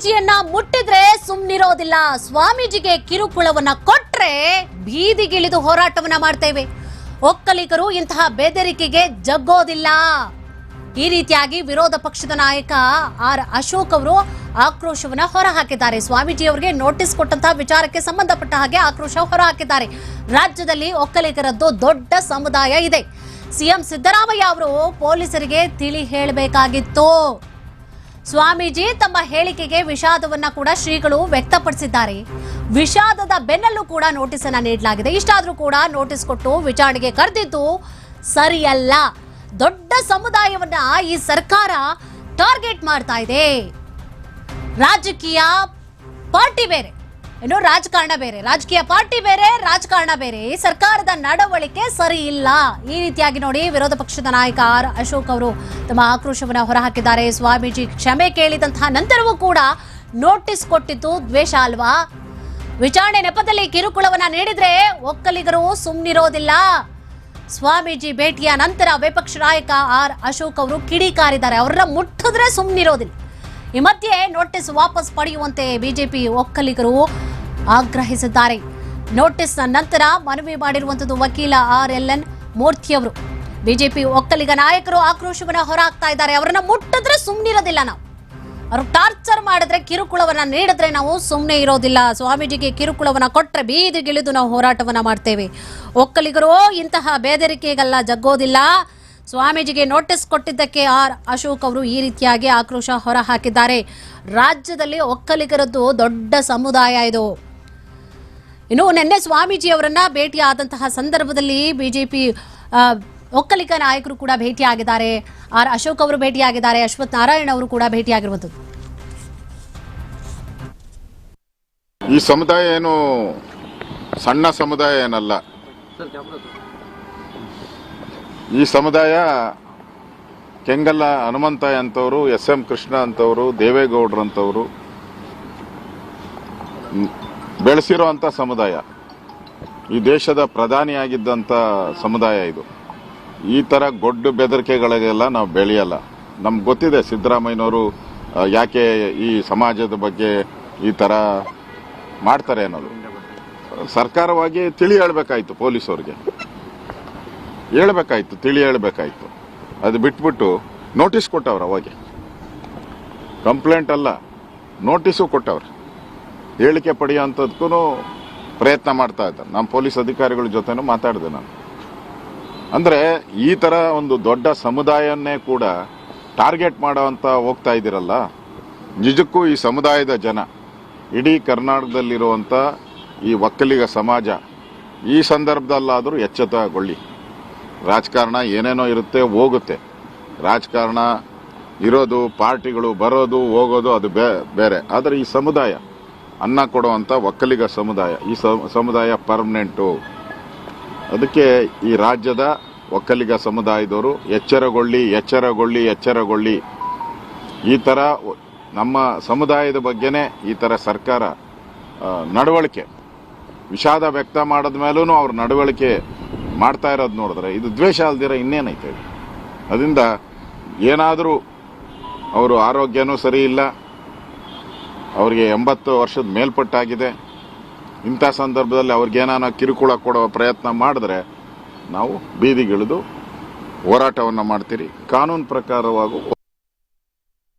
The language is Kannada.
ಸ್ವಾಮೀಜಿಯನ್ನ ಮುಟ್ಟಿದ್ರೆ ಸುಮ್ನಿರೋದಿಲ್ಲ. ಸ್ವಾಮೀಜಿಗೆ ಕಿರುಕುಳವನ್ನ ಕೊಟ್ರೆ ಬೀದಿಗಿಳಿದು ಹೋರಾಟವನ್ನ ಮಾಡ್ತೇವೆ. ಒಕ್ಕಲಿಗರು ಇಂತಹ ಬೆದರಿಕೆಗೆ ಜಗ್ಗೋದಿಲ್ಲ. ಈ ರೀತಿಯಾಗಿ ವಿರೋಧ ಪಕ್ಷದ ನಾಯಕ ಆರ್ ಅಶೋಕ್ ಅವರು ಆಕ್ರೋಶವನ್ನ ಹೊರಹಾಕಿದ್ದಾರೆ. ಸ್ವಾಮೀಜಿ ಅವರಿಗೆ ನೋಟಿಸ್ ಕೊಟ್ಟಂತಹ ವಿಚಾರಕ್ಕೆ ಸಂಬಂಧಪಟ್ಟ ಹಾಗೆ ಆಕ್ರೋಶ ಹೊರಹಾಕಿದ್ದಾರೆ. ರಾಜ್ಯದಲ್ಲಿ ಒಕ್ಕಲಿಗರದ್ದು ದೊಡ್ಡ ಸಮುದಾಯ ಇದೆ. ಸಿಎಂ ಸಿದ್ದರಾಮಯ್ಯ ಅವರು ಪೊಲೀಸರಿಗೆ ತಿಳಿ ಹೇಳಬೇಕಾಗಿತ್ತು. ಸ್ವಾಮೀಜಿ ತಮ್ಮ ಹೇಳಿಕೆಗೆ ವಿಷಾದವನ್ನ ಕೂಡ ಶ್ರೀಗಳು ವ್ಯಕ್ತಪಡಿಸಿದ್ದಾರೆ. ವಿಷಾದದ ಬೆನ್ನಲ್ಲೂ ಕೂಡ ನೋಟಿಸ್ ಅನ್ನ ನೀಡಲಾಗಿದೆ. ಇಷ್ಟಾದ್ರೂ ಕೂಡ ನೋಟಿಸ್ ಕೊಟ್ಟು ವಿಚಾರಣೆಗೆ ಕರೆದಿದ್ದು ಸರಿಯಲ್ಲ. ದೊಡ್ಡ ಸಮುದಾಯವನ್ನ ಈ ಸರ್ಕಾರ ಟಾರ್ಗೆಟ್ ಮಾಡ್ತಾ ಇದೆ. ರಾಜಕೀಯ ಪಾರ್ಟಿ ಬೇರೆ. ಏನು ರಾಜಕಾರಣ ಬೇರೆ, ರಾಜಕೀಯ ಪಾರ್ಟಿ ಬೇರೆ, ರಾಜಕಾರಣ ಬೇರೆ. ಈ ಸರ್ಕಾರದ ನಡವಳಿಕೆ ಸರಿ ಇಲ್ಲ. ಈ ರೀತಿಯಾಗಿ ನೋಡಿ ವಿರೋಧ ಪಕ್ಷದ ನಾಯಕ ಆರ್ ಅಶೋಕ್ ಅವರು ತಮ್ಮ ಆಕ್ರೋಶವನ್ನು ಹೊರಹಾಕಿದ್ದಾರೆ. ಸ್ವಾಮೀಜಿ ಕ್ಷಮೆ ಕೇಳಿದಂತಹ ನಂತರವೂ ಕೂಡ ನೋಟಿಸ್ ಕೊಟ್ಟಿದ್ದು ದ್ವೇಷ ಅಲ್ವಾ? ವಿಚಾರಣೆ ನೆಪದಲ್ಲಿ ಕಿರುಕುಳವನ್ನ ನೀಡಿದ್ರೆ ಒಕ್ಕಲಿಗರು ಸುಮ್ಮನಿರೋದಿಲ್ಲ ಸ್ವಾಮೀಜಿ ಭೇಟಿಯ ನಂತರ ವಿಪಕ್ಷ ನಾಯಕ ಆರ್ ಅಶೋಕ್ ಅವರು ಕಿಡಿಕಾರಿದ್ದಾರೆ ಅವರನ್ನ ಮುಟ್ಟಿದ್ರೆ ಸುಮ್ಮನಿರೋದಿಲ್ಲ ಈ ಮಧ್ಯೆ ನೋಟಿಸ್ ವಾಪಸ್ ಪಡೆಯುವಂತೆ ಬಿಜೆಪಿ ಒಕ್ಕಲಿಗರು ಆಗ್ರಹಿಸಿದ್ದಾರೆ. ನೋಟಿಸ್ನ ನಂತರ ಮನವಿ ಮಾಡಿರುವಂತದ್ದು ವಕೀಲ ಆರ್ ಎಲ್ ಎನ್ ಮೂರ್ತಿಯವರು ಬಿಜೆಪಿ ಒಕ್ಕಲಿಗ ನಾಯಕರು ಆಕ್ರೋಶವನ್ನ ಹೊರಹಾಕ್ತಾ ಇದ್ದಾರೆ. ಅವರನ್ನ ಮುಟ್ಟಿದ್ರೆ ಸುಮ್ಮನಿರೋದಿಲ್ಲ ನಾವು. ಅವರು ಟಾರ್ಚರ್ ಮಾಡಿದ್ರೆ ಕಿರುಕುಳವನ್ನ ನೀಡಿದ್ರೆ ನಾವು ಸುಮ್ಮನೆ ಇರೋದಿಲ್ಲ. ಸ್ವಾಮೀಜಿಗೆ ಕಿರುಕುಳವನ್ನ ಕೊಟ್ಟರೆ ಬೀದಿಗಿಳಿದು ನಾವು ಹೋರಾಟವನ್ನ ಮಾಡ್ತೇವೆ. ಒಕ್ಕಲಿಗರು ಇಂತಹ ಬೇದರಿಕೆಗೆಲ್ಲ ಜಗ್ಗೋದಿಲ್ಲ. ಸ್ವಾಮೀಜಿಗೆ ನೋಟಿಸ್ ಕೊಟ್ಟಿದ್ದಕ್ಕೆ ಆರ್. ಅಶೋಕ್ ಅವರು ಈ ರೀತಿಯಾಗಿ ಆಕ್ರೋಶ ಹೊರ ಹಾಕಿದ್ದಾರೆ ರಾಜ್ಯದಲ್ಲಿ ಒಕ್ಕಲಿಗರದ್ದು ದೊಡ್ಡ ಸಮುದಾಯ ಇದು. ಇನ್ನು ನಿನ್ನೆ ಸ್ವಾಮೀಜಿ ಅವರನ್ನ ಭೇಟಿಯಾದಂತಹ ಸಂದರ್ಭದಲ್ಲಿ ಬಿಜೆಪಿ ಒಕ್ಕಲಿಗ ನಾಯಕರು ಕೂಡ ಭೇಟಿಯಾಗಿದ್ದಾರೆ. ಆರ್ ಅಶೋಕ್ ಅವರು ಭೇಟಿಯಾಗಿದ್ದಾರೆ, ಅಶ್ವಥ್ ನಾರಾಯಣ್ ಅವರು ಕೂಡ ಭೇಟಿಯಾಗಿರುವಂಥದ್ದು ಈ ಸಮುದಾಯ ಏನು ಸಣ್ಣ ಸಮುದಾಯ ಏನಲ್ಲ. ಈ ಸಮುದಾಯ ಕೆಂಗಲ್ಲ ಹನುಮಂತ ಅಂತವರು ಎಸ್ ಎಂ ಕೃಷ್ಣ ಅಂತವರು ದೇವೇಗೌಡರು ಅಂತವರು ಬೆಳೆಸಿರುವಂಥ ಸಮುದಾಯ, ಈ ದೇಶದ ಪ್ರಧಾನಿಯಾಗಿದ್ದಂಥ ಸಮುದಾಯ ಇದು. ಈ ಥರ ಗೊಡ್ಡ ಬೆದರಿಕೆಗಳಿಗೆಲ್ಲ ನಾವು ಬೆಳೆಯಲ್ಲ. ನಮ್ಗೆ ಗೊತ್ತಿದೆ ಸಿದ್ದರಾಮಯ್ಯನವರು ಯಾಕೆ ಈ ಸಮಾಜದ ಬಗ್ಗೆ ಈ ಥರ ಮಾಡ್ತಾರೆ ಅನ್ನೋದು. ಸರ್ಕಾರವಾಗಿ ತಿಳಿ ಹೇಳಬೇಕಾಯ್ತು ಪೊಲೀಸವ್ರಿಗೆ. ಹೇಳ್ಬೇಕಾಯ್ತು, ತಿಳಿ ಹೇಳ್ಬೇಕಾಯ್ತು. ಅದು ಬಿಟ್ಬಿಟ್ಟು ನೋಟಿಸ್ ಕೊಟ್ಟವ್ರು ಅವಾಗೆ. ಕಂಪ್ಲೇಂಟ್ ಅಲ್ಲ, ನೋಟಿಸು ಕೊಟ್ಟವ್ರು. ಹೇಳಿಕೆ ಪಡೆಯುವಂಥದ್ಕೂ ಪ್ರಯತ್ನ ಮಾಡ್ತಾ ಇದ್ದಾರೆ. ನಮ್ಮ ಪೊಲೀಸ್ ಅಧಿಕಾರಿಗಳ ಜೊತೆನೂ ಮಾತಾಡಿದೆ ನಾನು. ಅಂದರೆ ಈ ಥರ ಒಂದು ದೊಡ್ಡ ಸಮುದಾಯವನ್ನೇ ಕೂಡ ಟಾರ್ಗೆಟ್ ಮಾಡೋವಂಥ ಹೋಗ್ತಾ ಇದ್ದೀರಲ್ಲ, ನಿಜಕ್ಕೂ ಈ ಸಮುದಾಯದ ಜನ, ಇಡೀ ಕರ್ನಾಟಕದಲ್ಲಿರುವಂಥ ಈ ಒಕ್ಕಲಿಗ ಸಮಾಜ, ಈ ಸಂದರ್ಭದಲ್ಲಾದರೂ ಎಚ್ಚೆತ್ತಗೊಳ್ಳಿ. ರಾಜಕಾರಣ ಏನೇನೋ ಇರುತ್ತೆ ಹೋಗುತ್ತೆ. ರಾಜಕಾರಣ ಇರೋದು, ಪಾರ್ಟಿಗಳು ಬರೋದು, ಹೋಗೋದು ಅದು ಬೇರೆ. ಆದರೆ ಈ ಸಮುದಾಯ ಅನ್ನ ಕೊಡುವಂಥ ಒಕ್ಕಲಿಗ ಸಮುದಾಯ, ಈ ಸಮುದಾಯ ಪರ್ಮನೆಂಟು ಅದಕ್ಕೆ ಈ ರಾಜ್ಯದ ಒಕ್ಕಲಿಗ ಸಮುದಾಯದವರು ಎಚ್ಚರಗೊಳ್ಳಿ ಎಚ್ಚರಗೊಳ್ಳಿ ಎಚ್ಚರಗೊಳ್ಳಿ ಈ ಥರ ನಮ್ಮ ಸಮುದಾಯದ ಬಗ್ಗೆನೇ ಈ ಥರ ಸರ್ಕಾರ ನಡವಳಿಕೆ, ವಿಷಾದ ವ್ಯಕ್ತ ಮಾಡಿದ ಮೇಲೂ ಅವ್ರ ನಡವಳಿಕೆ ಮಾಡ್ತಾ ಇರೋದು ನೋಡಿದ್ರೆ ಇದು ದ್ವೇಷ ಅಲ್ದಿರ ಇನ್ನೇನೈತೆ? ಅದರಿಂದ ಏನಾದರೂ ಅವರು ಆರೋಗ್ಯನೂ ಸರಿ ಇಲ್ಲ ಅವರಿಗೆ ಎಂಬತ್ತು ವರ್ಷದ ಮೇಲ್ಪಟ್ಟಾಗಿದೆ. ಇಂಥ ಸಂದರ್ಭದಲ್ಲಿ ಅವ್ರಿಗೇನಾನ ಕಿರುಕುಳ ಕೊಡೋ ಪ್ರಯತ್ನ ಮಾಡಿದ್ರೆ ನಾವು ಬೀದಿಗಿಳಿದು ಹೋರಾಟವನ್ನು ಮಾಡ್ತೀರಿ. ಕಾನೂನು ಪ್ರಕಾರವಾಗೂ